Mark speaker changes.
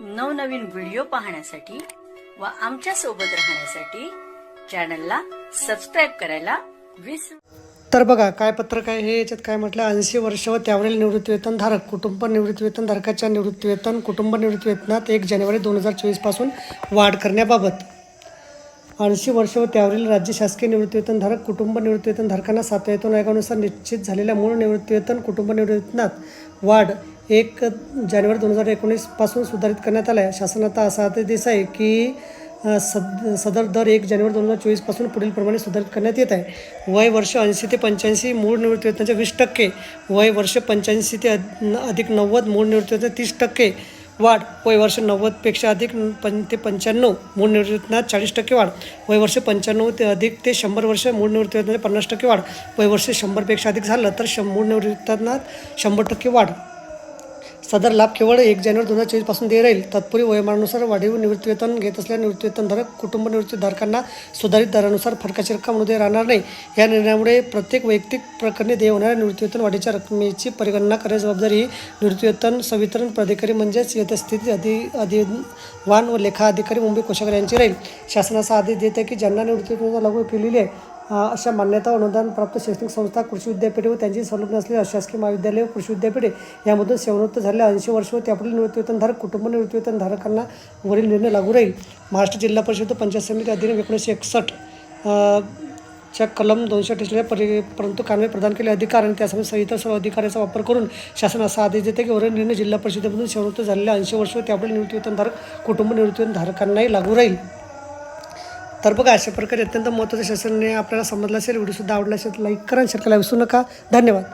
Speaker 1: नवनवीन व्हिडिओ पाहण्यासाठी व आमच्यासोबत राहण्यासाठी चॅनलला सबस्क्राईब करायला विसरू
Speaker 2: तर बघा काय पत्रक आहे हे? याच्यात काय म्हटलं? ऐंशी वर्ष व त्यावरील निवृत्तीवेतन धारक कुटुंब निवृत्तीवेतन धारकाच्या निवृत्तीवेतन कुटुंब निवृत्तीवेतनात एक जानेवारी दोन हजार चोवीसपासून वाढ करण्याबाबत. ऐंशी वर्ष व त्यावरील राज्य शासकीय निवृत्तीवेतनधारक कुटुंब निवृत्तीवेतनधारकांना धारकांना आयोगानुसार निश्चित झालेल्या मूळ निवृत्तीवेतन कुटुंब निवृत्तीवेतनात वाढ एक जानेवारी दोन हजार एकोणीसपासून सुधारित करण्यात आला आहे शासनाचा असा आदेश आहे की सद सदर दर एक जानेवारी दोन हजार चोवीसपासून पुढील प्रमाणे सुधारित करण्यात येत आहे. वय वर्ष ऐंशी ते पंच्याऐंशी मूळ निवृत्तीवेतनाच्या वीस टक्के वय वर्ष पंच्याऐंशी ते अधिक नव्वद मूळ निवृत्तीवेतन तीस टक्के वाढ. वय वर्ष नव्वदपेक्षा अधिक पं ते पंच्याण्णव. मूळ निवृत्तीवेतनात चाळीस टक्के वाढ. वय वर्ष पंच्याण्णव ते अधिक ते शंभर वर्ष. मूळ निवृत्तीवेतनात पन्नास टक्के वाढ. वय वर्ष शंभरपेक्षा अधिक झालं तर शं मूळ निवृत्तीवेतनात शंभर टक्के वाढ. सदर लाभ केवळ एक जानेवारी दोन हजार चोवीसपासून देय राहील. तत्पूर्वी वयोमानानुसार वाढीव निवृत्तीवेतन घेत असलेल्या निवृत्तीवेतनधारक कुटुंब निवृत्तीधारकांना सुधारित दरानुसार फरकाची रक्कम अनुदय राहणार नाही. या निर्णयामुळे प्रत्येक वैयक्तिक प्रकरणी देय होणाऱ्या निवृत्तीवेतन वाढीच्या रकमेची परिगणना करण्याची जबाबदारी ही निवृत्तीवेतन संवितरण प्राधिकारी म्हणजेच यथस्थिती अधि अधिवान व लेखा अधिकारी मुंबई कोशागर यांची राहील. शासनाचा आदेश देते की ज्यांना निवृत्तीवेतन लागू केलेली आहे अशा मान्यता व अनुदान प्राप्त शैक्षणिक संस्था कृषी विद्यापीठे व त्यांची संलग्न असलेली शासकीय महाविद्यालय व कृषी विद्यापीठे यामधून सेवनोत्त झालेल्या ऐंशी वर्ष व त्यापुढील निवृत्तीवेतनधारक कुटुंब निवृत्तीवेतनधारकांना वरील निर्णय लागू राहील. महाराष्ट्र जिल्हा परिषद व पंचायत समिती अधिनियम एकोणीसशे एकसष्ट च्या कलम दोनशे अठ्ठेचाळीस परि परंतु कानवे प्रदान केले अधिकार आणि त्यासमोर संहिता सर्व अधिकाराचा वापर करून शासन असा आदेश देते की वरील निर्णय जिल्हा परिषदेमधून सेवनिवृत्त झालेल्या ऐंशी वर्ष व त्यापुढील निवृत्तीवेतनधारक कुटुंब निवृत्तीवेतनधारकांनाही लागू राहील. तर बघा अशा प्रकारे अत्यंत महत्त्वाच्या शासनाने आपल्याला समजलं असेल व्हिडिओसुद्धा आवडला असेल लाईक करा शेअर करायला विसरू नका. धन्यवाद.